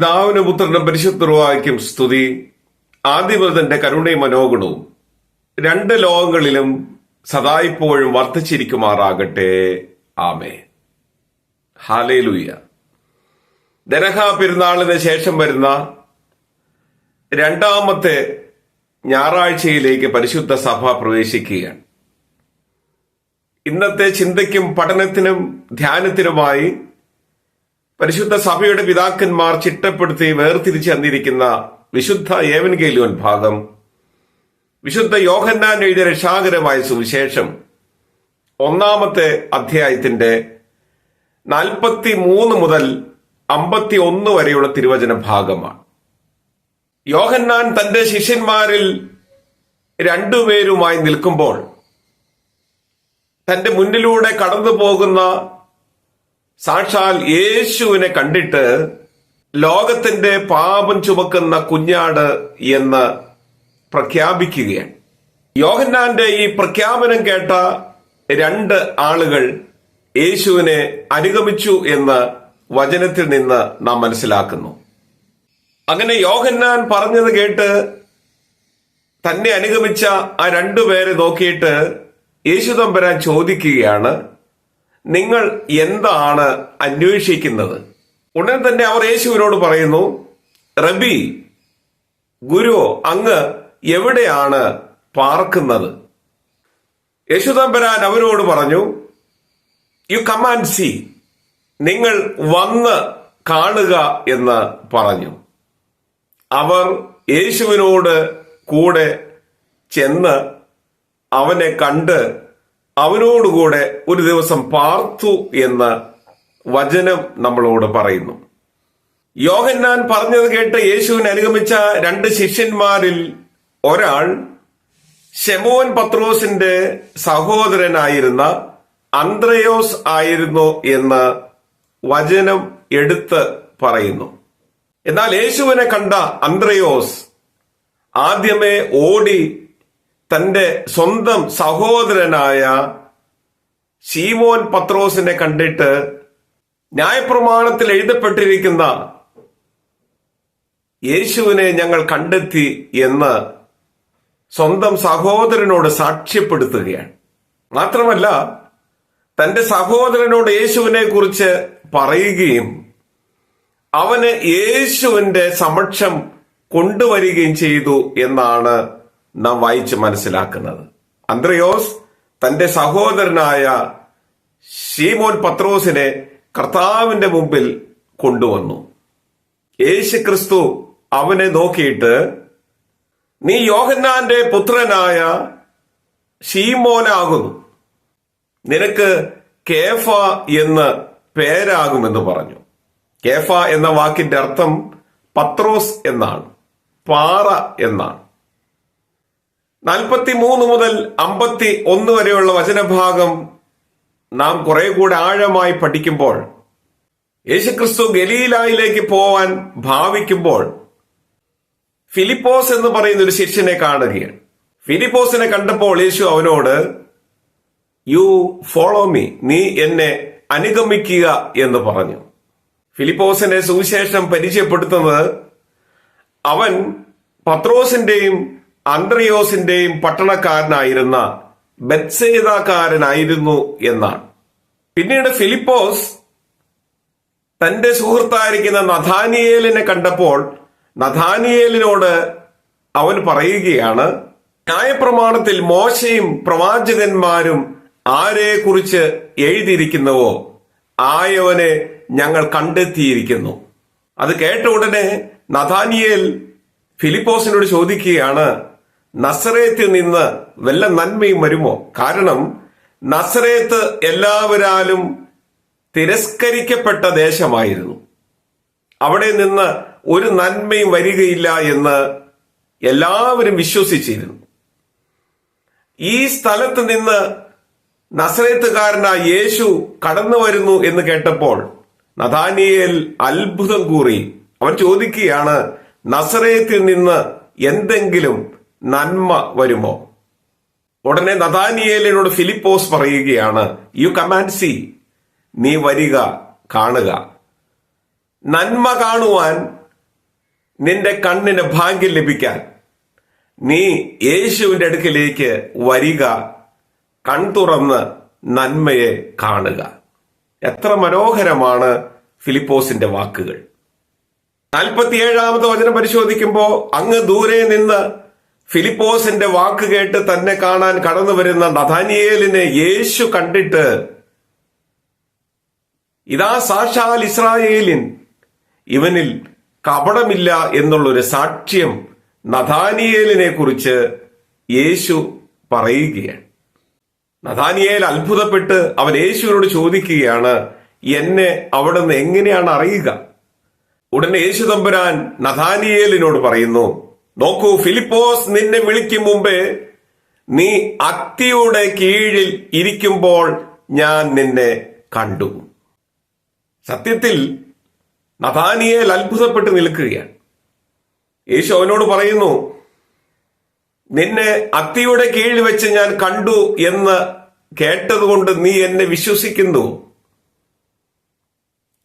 പിതാവിനും പുത്രനും പരിശുദ്ധവാക്യം സ്തുതി. ആദ്യമൃതന്റെ കരുണയും മനോഗുണവും രണ്ട് ലോകങ്ങളിലും സദായിപ്പോഴും വർദ്ധിച്ചിരിക്കുമാറാകട്ടെ. ആമേ ഹാലേലൂയ ദരഹ പെരുന്നാളിന് ശേഷം വരുന്ന രണ്ടാമത്തെ ഞായറാഴ്ചയിലേക്ക് പരിശുദ്ധ സഭ പ്രവേശിക്കുകയാണ്. ഇന്നത്തെ ചിന്തയ്ക്കും പഠനത്തിനും ധ്യാനത്തിനുമായി പരിശുദ്ധ സഭയുടെ പിതാക്കന്മാർ ചിട്ടപ്പെടുത്തി വേർതിരിച്ച് തന്നിരിക്കുന്ന വിശുദ്ധ ഏവൻഗേലിയോൻ ഭാഗം. വിശുദ്ധ യോഹന്നാൻ എഴുതിയ രക്ഷാകരമായ സുവിശേഷം. ഒന്നാമത്തെ അധ്യായത്തിന്റെ നാൽപ്പത്തി മൂന്ന് മുതൽ അമ്പത്തി ഒന്ന് വരെയുള്ള തിരുവചന ഭാഗമാണ്. യോഹന്നാൻ തന്റെ ശിഷ്യന്മാരിൽ രണ്ടുപേരുമായി നിൽക്കുമ്പോൾ തന്റെ മുന്നിലൂടെ കടന്നു പോകുന്ന സാക്ഷാൽ യേശുവിനെ കണ്ടിട്ട് ലോകത്തിന്റെ പാപം ചുമക്കുന്ന കുഞ്ഞാട് എന്ന് പ്രഖ്യാപിക്കുകയാണ്. യോഹന്നാന്റെ ഈ പ്രഖ്യാപനം കേട്ട രണ്ട് ആളുകൾ യേശുവിനെ അനുഗമിച്ചു എന്ന് വചനത്തിൽ നിന്ന് നാം മനസ്സിലാക്കുന്നു. അങ്ങനെ യോഹന്നാൻ പറഞ്ഞത് കേട്ട് തന്നെ അനുഗമിച്ച ആ രണ്ടുപേരെ നോക്കിയിട്ട് യേശു തമ്പുരാൻ ചോദിക്കുകയാണ് നിങ്ങൾ എന്താണ് അന്വേഷിക്കുന്നത്? ഉടൻ തന്നെ അവർ യേശുവിനോട് പറയുന്നു റബി ഗുരു അങ്ങ് എവിടെയാണ് പാർക്കുന്നത്? യേശുദമ്പരാൻ അവരോട് പറഞ്ഞു യു കമാൻഡ് സി നിങ്ങൾ വന്ന് കാണുക എന്ന് പറഞ്ഞു. അവർ യേശുവിനോട് കൂടെ ചെന്ന് അവനെ കണ്ട് അവനോടുകൂടെ ഒരു ദിവസം പാർത്തു എന്ന് വചനം നമ്മളോട് പറയുന്നു. യോഹന്നാൻ പറഞ്ഞത് കേട്ട് യേശുവിനെ അനുഗമിച്ച രണ്ട് ശിഷ്യന്മാരിൽ ഒരാൾ ഷെമോൻ പത്രോസിന്റെ സഹോദരനായിരുന്ന അന്ത്രയോസ് ആയിരുന്നു എന്ന് വചനം എടുത്ത് പറയുന്നു. എന്നാൽ യേശുവിനെ കണ്ട അന്ത്രയോസ് ആദ്യമേ ഓടി തന്റെ സ്വന്തം സഹോദരനായ ശീമോൻ പത്രോസിനെ കണ്ടിട്ട് ന്യായപ്രമാണത്തിൽ എഴുതപ്പെട്ടിരിക്കുന്ന യേശുവിനെ ഞങ്ങൾ കണ്ടെത്തി എന്ന് സ്വന്തം സഹോദരനോട് സാക്ഷ്യപ്പെടുത്തുകയാണ്. മാത്രമല്ല തന്റെ സഹോദരനോട് യേശുവിനെ കുറിച്ച് പറയുകയും അവന് യേശുവിന്റെ സമക്ഷം കൊണ്ടുവരികയും ചെയ്തു എന്നാണ് നാം വായിച്ച് മനസ്സിലാക്കുന്നത്. അന്ത്രയോസ് തന്റെ സഹോദരനായ ഷീമോൻ പത്രോസിനെ കർത്താവിന്റെ മുമ്പിൽ കൊണ്ടുവന്നു. യേശു ക്രിസ്തു അവനെ നോക്കിയിട്ട് നീ യോഹന്നാന്റെ പുത്രനായ ഷീമോനാകുന്നു നിനക്ക് കേഫ എന്ന് പേരാകുമെന്ന് പറഞ്ഞു. കേഫ എന്ന വാക്കിന്റെ അർത്ഥം പത്രോസ് എന്നാണ് പാറ എന്നാണ്. നാൽപ്പത്തി മൂന്ന് മുതൽ അമ്പത്തി ഒന്ന് വരെയുള്ള വചനഭാഗം നാം കുറെ കൂടെ ആഴമായി പഠിക്കുമ്പോൾ യേശുക്രിസ്തു ഗലീലായിലേക്ക് പോവാൻ ഭാവിക്കുമ്പോൾ ഫിലിപ്പോസ് എന്ന് പറയുന്ന ഒരു ശിഷ്യനെ കാണുകയാണ് ഫിലിപ്പോസിനെ കണ്ടപ്പോൾ യേശു അവനോട് യു ഫോളോ മീ നീ എന്നെ അനുഗമിക്കുക എന്ന് പറഞ്ഞു. ഫിലിപ്പോസിനെ സുവിശേഷം പരിചയപ്പെടുത്തുന്നത് അവൻ പത്രോസിന്റെയും അന്ത്രയോസിന്റെയും പട്ടണക്കാരനായിരുന്ന ബത്സേതാക്കാരനായിരുന്നു എന്നാണ്. പിന്നീട് ഫിലിപ്പോസ് തന്റെ സുഹൃത്തായിരിക്കുന്ന നഥാനിയേലിനെ കണ്ടപ്പോൾ നഥാനിയേലിനോട് അവൻ പറയുകയാണ് ന്യായപ്രമാണത്തിൽ മോശയും പ്രവാചകന്മാരും ആരെക്കുറിച്ച് എഴുതിയിരിക്കുന്നുവോ? ആയവനെ ഞങ്ങൾ കണ്ടെത്തിയിരിക്കുന്നു. അത് കേട്ട ഉടനെ നഥാനിയേൽ ഫിലിപ്പോസിനോട് ചോദിക്കുകയാണ് നസറേത്തിൽ നിന്ന് വല്ല നന്മയും വരുമോ? കാരണം നസറേത്ത് എല്ലാവരാലും തിരസ്കരിക്കപ്പെട്ട ദേശമായിരുന്നു. അവിടെ നിന്ന് ഒരു നന്മയും വരികയില്ല എന്ന് എല്ലാവരും വിശ്വസിച്ചിരുന്നു. ഈ സ്ഥലത്ത് നിന്ന് നസറേത്തുകാരനായ യേശു കടന്നു വരുന്നു എന്ന് കേട്ടപ്പോൾ നഥാനിയേൽ അത്ഭുതം കൂറി. അവൻ ചോദിക്കുകയാണ് നസറേത്തിൽ നിന്ന് എന്തെങ്കിലും നന്മ വരുമോ? ഉടനെ നദാനിയേലിനോട് ഫിലിപ്പോസ് പറയുകയാണ് യു കമാൻഡ് സി നീ വരിക കാണുക. നന്മ കാണുവാൻ നിന്റെ കണ്ണിന് ഭാഗ്യം ലഭിക്കാൻ നീ യേശുവിന്റെ അടുക്കിലേക്ക് വരിക കൺ തുറന്ന് നന്മയെ കാണുക. എത്ര മനോഹരമാണ് ഫിലിപ്പോസിന്റെ വാക്കുകൾ. നാൽപ്പത്തിയേഴാമത്തെ വചനം പരിശോധിക്കുമ്പോൾ അങ്ങ് ദൂരെ നിന്ന് ഫിലിപ്പോസിന്റെ വാക്ക് കേട്ട് തന്നെ കാണാൻ കടന്നു വരുന്ന നഥാനിയേലിനെ യേശു കണ്ടിട്ട് ഇതാ സാക്ഷാൽ ഇസ്രായേലിൻ ഇവനിൽ കപടമില്ല എന്നുള്ളൊരു സാക്ഷ്യം നഥാനിയേലിനെ കുറിച്ച് യേശു പറയുകയാണ്. നഥാനിയേൽ അത്ഭുതപ്പെട്ട് അവൻ യേശുവിനോട് ചോദിക്കുകയാണ് എന്നെ അവിടെ നിന്ന് എങ്ങനെയാണ് അറിയുക? ഉടനെ യേശു തമ്പുരാൻ നഥാനിയേലിനോട് പറയുന്നു നോക്കൂ ഫിലിപ്പോസ് നിന്നെ വിളിക്കും മുമ്പേ നീ അത്തിയുടെ കീഴിൽ ഇരിക്കുമ്പോൾ ഞാൻ നിന്നെ കണ്ടു. സത്യത്തിൽ നഥാനിയേൽ അത്ഭുതപ്പെട്ട് നിൽക്കുകയാണ്. യേശു അവനോട് പറയുന്നു നിന്നെ അത്തിയുടെ കീഴിൽ വെച്ച് ഞാൻ കണ്ടു എന്ന് കേട്ടതുകൊണ്ട് നീ എന്നെ വിശ്വസിക്കുന്നു.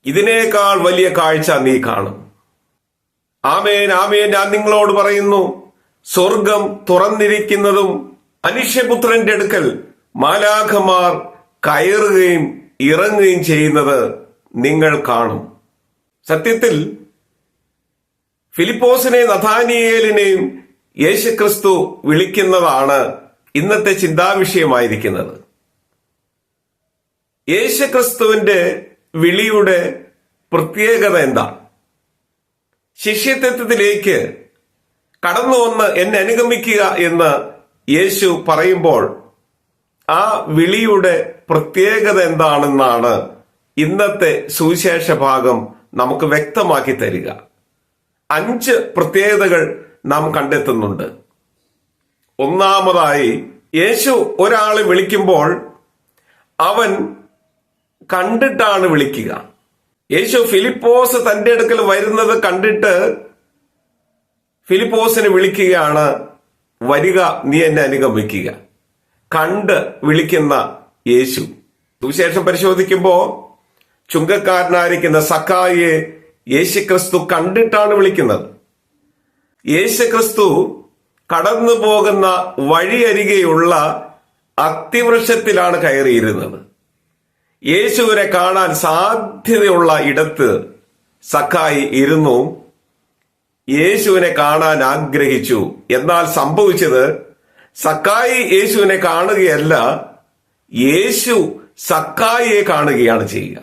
ഇതിനേക്കാൾ വലിയ കാഴ്ച നീ കാണും. ആമേൻ ആമേൻ. ഞാൻ നിങ്ങളോട് പറയുന്നു സ്വർഗം തുറന്നിരിക്കുന്നതും മനുഷ്യപുത്രന്റെ അടുക്കൽ മാലാഖമാർ കയറുകയും ഇറങ്ങുകയും ചെയ്യുന്നത് നിങ്ങൾ കാണും. സത്യത്തിൽ ഫിലിപ്പോസിനെ നഥാനിയേലിനെയും യേശുക്രിസ്തു വിളിക്കുന്നതാണ് ഇന്നത്തെ ചിന്താവിഷയമായിരിക്കുന്നത്. യേശുക്രിസ്തുവിന്റെ വിളിയുടെ പ്രത്യേകത എന്താ ശിഷ്യത്വത്തിലേക്ക് കടന്നു വന്ന് എന്നെ അനുഗമിക്കുക എന്ന് യേശു പറയുമ്പോൾ ആ വിളിയുടെ പ്രത്യേകത എന്താണെന്നാണ് ഇന്നത്തെ സുവിശേഷ ഭാഗം നമുക്ക് വ്യക്തമാക്കി തരിക. അഞ്ച് പ്രത്യേകതകൾ നാം കണ്ടെത്തുന്നുണ്ട്. ഒന്നാമതായി യേശു ഒരാളെ വിളിക്കുമ്പോൾ അവൻ കണ്ടിട്ടാണ് വിളിക്കുക. യേശു ഫിലിപ്പോസ് തന്റെ അടുക്കൽ വരുന്നത് കണ്ടിട്ട് ഫിലിപ്പോസിനെ വിളിക്കുകയാണ് വരിക നീ എന്നെ അനുഗമിക്കുക. കണ്ട് വിളിക്കുന്ന യേശു. സുവിശേഷം പരിശോധിക്കുമ്പോ ചുങ്കക്കാരനായിരിക്കുന്ന സക്കായെ യേശുക്രിസ്തു കണ്ടിട്ടാണ് വിളിക്കുന്നത്. യേശുക്രിസ്തു കടന്നു പോകുന്ന വഴിയരികെയുള്ള അത്തിവൃക്ഷത്തിലാണ് കയറിയിരുന്നത്. യേശുവിനെ കാണാൻ സാധ്യതയുള്ള ഇടത്ത് സക്കായി ഇരുന്നു. യേശുവിനെ കാണാൻ ആഗ്രഹിച്ചു. എന്നാൽ സംഭവിച്ചത് സക്കായി യേശുവിനെ കാണുകയല്ല യേശു സക്കായിയെ കാണുകയാണ് ചെയ്യുക.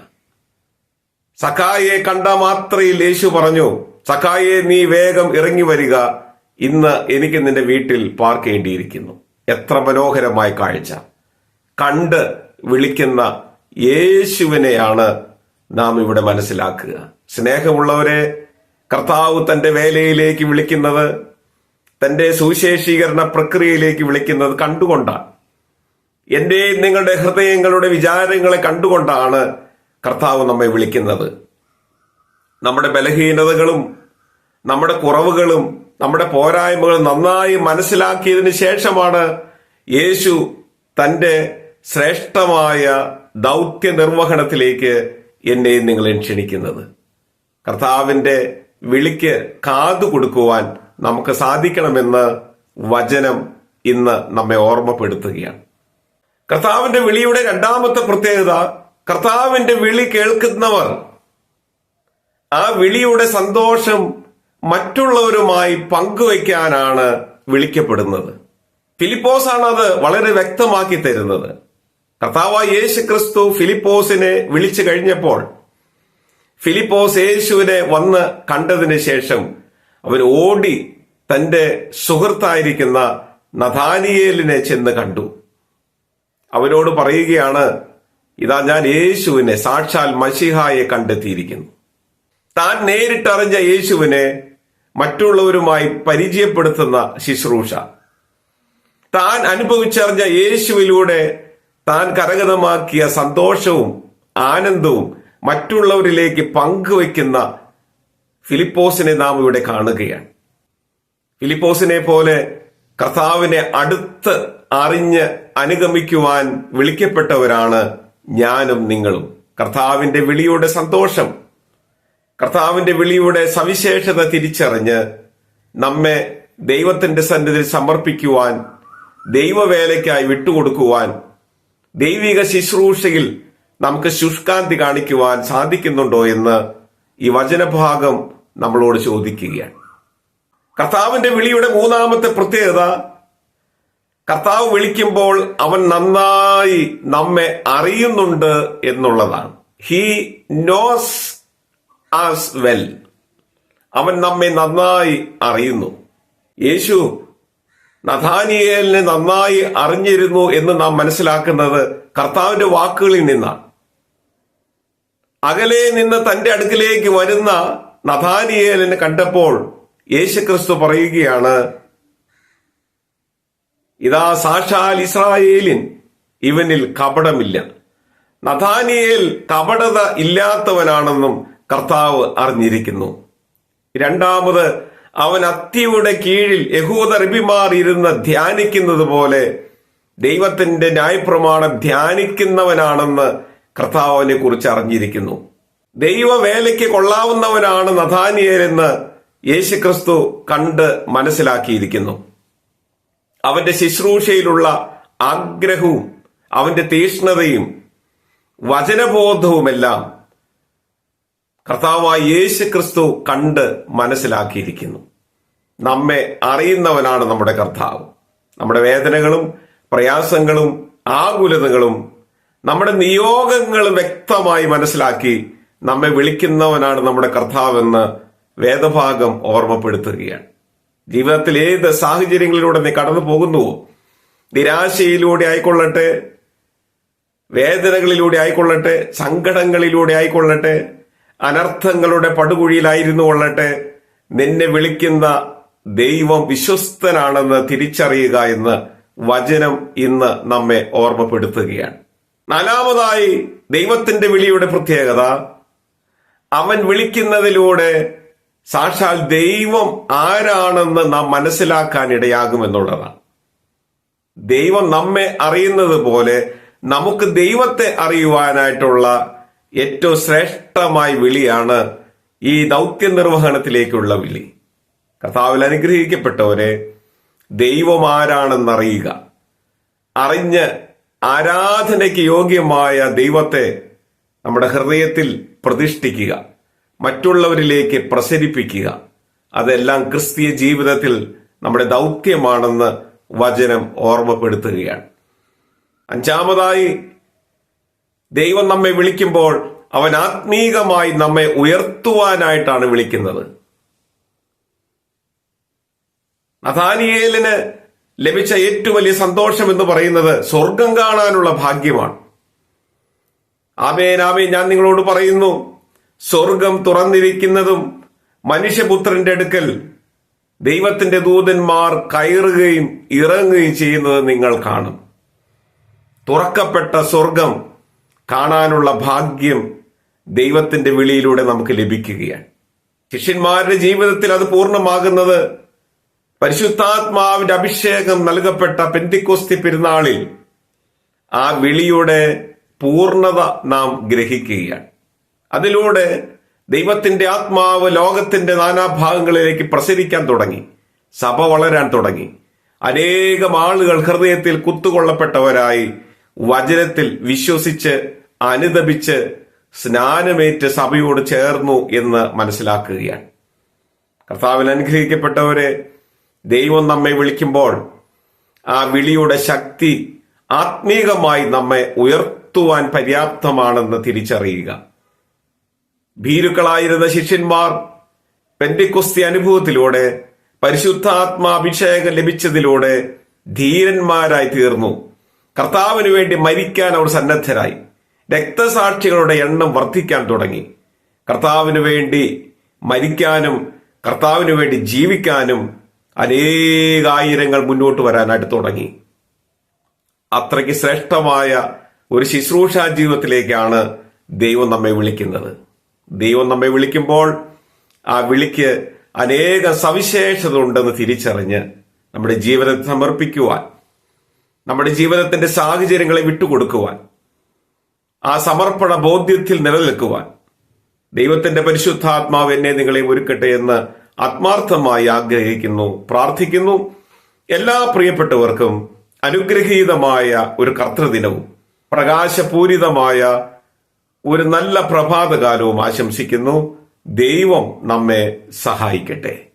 സക്കായിയെ കണ്ട മാത്രയിൽ യേശു പറഞ്ഞു സക്കായിയെ നീ വേഗം ഇറങ്ങി വരിക. ഇന്ന് എനിക്ക് നിന്റെ വീട്ടിൽ പാർക്കേണ്ടിയിരിക്കുന്നു. എത്ര മനോഹരമായ കാഴ്ച. കണ്ട് വിളിക്കുന്ന യേശുവിനെയാണ് നാം ഇവിടെ മനസ്സിലാക്കുക. സ്നേഹമുള്ളവരെ കർത്താവ് തന്റെ വേലയിലേക്ക് വിളിക്കുന്നത് തന്റെ സുവിശേഷീകരണ പ്രക്രിയയിലേക്ക് വിളിക്കുന്നത് കണ്ടുകൊണ്ടാണ്. എന്റെയും നിങ്ങളുടെ ഹൃദയങ്ങളുടെ വിചാരങ്ങളെ കണ്ടുകൊണ്ടാണ് കർത്താവ് നമ്മെ വിളിക്കുന്നത്. നമ്മുടെ ബലഹീനതകളും നമ്മുടെ കുറവുകളും നമ്മുടെ പോരായ്മകളും നന്നായി മനസ്സിലാക്കിയതിനു ശേഷമാണ് യേശു തന്റെ ശ്രേഷ്ഠമായ ദൗത്യ നിർവഹണത്തിലേക്ക് എന്നെ നിങ്ങളെ ക്ഷണിക്കുന്നത്. കർത്താവിന്റെ വിളിക്ക് കാതു കൊടുക്കുവാൻ നമുക്ക് സാധിക്കണമെന്ന് വചനം ഇന്ന് നമ്മെ ഓർമ്മപ്പെടുത്തുകയാണ്. കർത്താവിന്റെ വിളിയുടെ രണ്ടാമത്തെ പ്രത്യേകത കർത്താവിന്റെ വിളി കേൾക്കുന്നവർ. ആ വിളിയുടെ സന്തോഷം മറ്റുള്ളവരുമായി പങ്കുവയ്ക്കാനാണ് വിളിക്കപ്പെടുന്നത്. ഫിലിപ്പോസാണ് അത് വളരെ വ്യക്തമാക്കി തരുന്നത്. കർത്താവായ യേശു ക്രിസ്തു ഫിലിപ്പോസിനെ വിളിച്ചു കഴിഞ്ഞപ്പോൾ ഫിലിപ്പോസ് യേശുവിനെ വന്ന് കണ്ടതിന് ശേഷം അവൻ ഓടി തന്റെ സുഹൃത്തായിരിക്കുന്ന നഥാനിയേലിനെ ചെന്ന് കണ്ടു. അവരോട് പറയുകയാണ് ഇതാ ഞാൻ യേശുവിനെ സാക്ഷാൽ മഷിഹായെ കണ്ടെത്തിയിരിക്കുന്നു. താൻ നേരിട്ടറിഞ്ഞ യേശുവിനെ മറ്റുള്ളവരുമായി പരിചയപ്പെടുത്തുന്ന ശുശ്രൂഷ. താൻ അനുഭവിച്ചറിഞ്ഞ യേശുവിലൂടെ താൻ കരഗതമാക്കിയ സന്തോഷവും ആനന്ദവും മറ്റുള്ളവരിലേക്ക് പങ്കുവയ്ക്കുന്ന ഫിലിപ്പോസിനെ നാം ഇവിടെ കാണുകയാണ്. ഫിലിപ്പോസിനെ പോലെ കർത്താവിനെ അടുത്ത് അറിഞ്ഞ് അനുഗമിക്കുവാൻ വിളിക്കപ്പെട്ടവരാണ് ഞാനും നിങ്ങളും. കർത്താവിന്റെ വിളിയുടെ സന്തോഷം കർത്താവിന്റെ വിളിയുടെ സവിശേഷത തിരിച്ചറിഞ്ഞ് നമ്മെ ദൈവത്തിന്റെ സന്നിധിയിൽ സമർപ്പിക്കുവാൻ ദൈവവേലയ്ക്കായി വിട്ടുകൊടുക്കുവാൻ ദൈവിക ശുശ്രൂഷയിൽ നമുക്ക് ശുഷ്കാന്തി കാണിക്കുവാൻ സാധിക്കുന്നുണ്ടോ എന്ന് ഈ വചനഭാഗം നമ്മളോട് ചോദിക്കുകയാണ്. കർത്താവിന്റെ വിളിയുടെ മൂന്നാമത്തെ പ്രത്യേകത കർത്താവ് വിളിക്കുമ്പോൾ അവൻ നന്നായി നമ്മെ അറിയുന്നുണ്ട് എന്നുള്ളതാണ്. ഹീ നോസ് ആസ് വെൽ അവൻ നമ്മെ നന്നായി അറിയുന്നു. യേശു നഥാനിയേലിനെ നന്നായി അറിഞ്ഞിരുന്നു എന്ന് നാം മനസ്സിലാക്കുന്നത് കർത്താവിന്റെ വാക്കുകളിൽ നിന്നാണ്. അകലെ നിന്ന് തന്റെ അടുക്കിലേക്ക് വരുന്ന നഥാനിയേലിനെ കണ്ടപ്പോൾ യേശുക്രിസ്തു പറയുകയാണ് ഇതാ സാക്ഷാൽ ഇസ്രായേലിൻ ഇവനിൽ കപടമില്ല. നഥാനിയേൽ കപടത ഇല്ലാത്തവനാണെന്നും കർത്താവ് അറിഞ്ഞിരിക്കുന്നു. രണ്ടാമത് അവൻ അത്തിയുടെ കീഴിൽ യഹൂദ റബിമാർ ഇരുന്ന് ധ്യാനിക്കുന്നത് പോലെ ദൈവത്തിന്റെ ന്യായപ്രമാണം ധ്യാനിക്കുന്നവനാണെന്ന് കർത്താവിനെ കുറിച്ച് അറിഞ്ഞിരിക്കുന്നു. ദൈവവേലയ്ക്ക് കൊള്ളാവുന്നവനാണ് നഥാനിയേലെന്ന് യേശുക്രിസ്തു കണ്ട് മനസ്സിലാക്കിയിരിക്കുന്നു. അവന്റെ ശുശ്രൂഷയിലുള്ള ആഗ്രഹവും അവന്റെ തീഷ്ണതയും വചനബോധവുമെല്ലാം കർത്താവായ യേശു ക്രിസ്തു കണ്ട് മനസ്സിലാക്കിയിരിക്കുന്നു. നമ്മെ അറിയുന്നവനാണ് നമ്മുടെ കർത്താവ്. നമ്മുടെ വേദനകളും പ്രയാസങ്ങളും ആകുലതകളും നമ്മുടെ നിയോഗങ്ങളും വ്യക്തമായി മനസ്സിലാക്കി നമ്മെ വിളിക്കുന്നവനാണ് നമ്മുടെ കർത്താവെന്ന് വേദഭാഗം ഓർമ്മപ്പെടുത്തുകയാണ്. ജീവിതത്തിൽ ഏത് സാഹചര്യങ്ങളിലൂടെ നീ കടന്നു പോകുന്നുവോ? നിരാശയിലൂടെ ആയിക്കൊള്ളട്ടെ വേദനകളിലൂടെ ആയിക്കൊള്ളട്ടെ സങ്കടങ്ങളിലൂടെ ആയിക്കൊള്ളട്ടെ അനർത്ഥങ്ങളുടെ പടുകുഴിയിലായിരുന്നു കൊള്ളട്ടെ. നിന്നെ വിളിക്കുന്ന ദൈവം വിശ്വസ്തനാണെന്ന് തിരിച്ചറിയുക എന്ന് വചനം ഇന്ന് നമ്മെ ഓർമ്മപ്പെടുത്തുകയാണ്. നാലാമതായി ദൈവത്തിന്റെ വിളിയുടെ പ്രത്യേകത. അവൻ വിളിക്കുന്നതിലൂടെ സാക്ഷാൽ ദൈവം ആരാണെന്ന് നാം മനസ്സിലാക്കാൻ ഇടയാകുമെന്നുള്ളതാണ്. ദൈവം നമ്മെ അറിയുന്നത് പോലെ നമുക്ക് ദൈവത്തെ അറിയുവാനായിട്ടുള്ള ഏറ്റവും ശ്രേഷ്ഠമായ വിളിയാണ് ഈ ദൗത്യ നിർവഹണത്തിലേക്കുള്ള വിളി. കർത്താവിൽ അനുഗ്രഹിക്കപ്പെട്ടവരെ ദൈവം ആരാണെന്നറിയുക അറിഞ്ഞ് ആരാധനയ്ക്ക് യോഗ്യമായ ദൈവത്തെ നമ്മുടെ ഹൃദയത്തിൽ പ്രതിഷ്ഠിക്കുക. മറ്റുള്ളവരിലേക്ക് പ്രസരിപ്പിക്കുക. അതെല്ലാം ക്രിസ്തീയ ജീവിതത്തിൽ നമ്മുടെ ദൗത്യമാണെന്ന് വചനം ഓർമ്മപ്പെടുത്തുകയാണ്. അഞ്ചാമതായി ദൈവം നമ്മെ വിളിക്കുമ്പോൾ അവൻ ആത്മീകമായി നമ്മെ ഉയർത്തുവാനായിട്ടാണ് വിളിക്കുന്നത്. നഥാനിയേലിന് ലഭിച്ച ഏറ്റവും വലിയ സന്തോഷം എന്ന് പറയുന്നത് സ്വർഗം കാണാനുള്ള ഭാഗ്യമാണ്. ആമേൻ ആമേൻ. ഞാൻ നിങ്ങളോട് പറയുന്നു സ്വർഗം തുറന്നിരിക്കുന്നതും മനുഷ്യപുത്രന്റെ അടുക്കൽ ദൈവത്തിന്റെ ദൂതന്മാർ കയറുകയും ഇറങ്ങുകയും ചെയ്യുന്നത് നിങ്ങൾ കാണും. തുറക്കപ്പെട്ട സ്വർഗം കാണാനുള്ള ഭാഗ്യം ദൈവത്തിന്റെ വിളിയിലൂടെ നമുക്ക് ലഭിക്കുകയാണ്. ശിഷ്യന്മാരുടെ ജീവിതത്തിൽ അത് പൂർണമാകുന്നത് പരിശുദ്ധാത്മാവിന്റെ അഭിഷേകം നൽകപ്പെട്ട പെന്തിക്കോസ്തി പെരുന്നാളിൽ ആ വിളിയുടെ പൂർണത നാം ഗ്രഹിക്കുകയാണ്. അതിലൂടെ ദൈവത്തിന്റെ ആത്മാവ് ലോകത്തിന്റെ നാനാഭാഗങ്ങളിലേക്ക് പ്രസരിക്കാൻ തുടങ്ങി സഭ വളരാൻ തുടങ്ങി. അനേകം ആളുകൾ ഹൃദയത്തിൽ കുത്തുകൊള്ളപ്പെട്ടവരായി വചനത്തിൽ വിശ്വസിച്ച് അനുദപിച്ച് സ്നാനമേറ്റ് സഭയോട് ചേർന്നു എന്ന് മനസ്സിലാക്കുകയാണ്. കർത്താവിൽ അനുഗ്രഹിക്കപ്പെട്ടവരെ ദൈവം നമ്മെ വിളിക്കുമ്പോൾ ആ വിളിയുടെ ശക്തി ആത്മീകമായി നമ്മെ ഉയർത്തുവാൻ പര്യാപ്തമാണെന്ന് തിരിച്ചറിയുക. ഭീരുക്കളായിരുന്ന ശിഷ്യന്മാർ പെന്റിക്കുസ്തി അനുഭവത്തിലൂടെ പരിശുദ്ധാത്മാഭിഷേകം ലഭിച്ചതിലൂടെ ധീരന്മാരായി തീർന്നു. കർത്താവിന് വേണ്ടി മരിക്കാൻ അവർ സന്നദ്ധരായി. രക്തസാക്ഷികളുടെ എണ്ണം വർദ്ധിക്കാൻ തുടങ്ങി. കർത്താവിന് വേണ്ടി മരിക്കാനും കർത്താവിന് വേണ്ടി ജീവിക്കാനും അനേകായിരങ്ങൾ മുന്നോട്ട് വരാനായിട്ട് തുടങ്ങി. അത്രയ്ക്ക് ശ്രേഷ്ഠമായ ഒരു ശുശ്രൂഷാ ജീവിതത്തിലേക്കാണ് ദൈവം നമ്മെ വിളിക്കുന്നത്. ദൈവം നമ്മെ വിളിക്കുമ്പോൾ ആ വിളിക്ക് അനേക സവിശേഷത ഉണ്ടെന്ന് തിരിച്ചറിഞ്ഞ് നമ്മുടെ ജീവിതത്തെ സമർപ്പിക്കുവാൻ നമ്മുടെ ജീവിതത്തിന്റെ സാഹചര്യങ്ങളെ വിട്ടുകൊടുക്കുവാൻ ആ സമർപ്പണ ബോധ്യത്തിൽ നിലനിൽക്കുവാൻ ദൈവത്തിന്റെ പരിശുദ്ധാത്മാവ് എന്നെ നിങ്ങളെ ഒരുക്കട്ടെ എന്ന് ആത്മാർത്ഥമായി ആഗ്രഹിക്കുന്നു പ്രാർത്ഥിക്കുന്നു. എല്ലാ പ്രിയപ്പെട്ടവർക്കും അനുഗ്രഹീതമായ ഒരു കർത്തൃദിനവും പ്രകാശപൂരിതമായ ഒരു നല്ല പ്രഭാതകാലവും ആശംസിക്കുന്നു. ദൈവം നമ്മെ സഹായിക്കട്ടെ.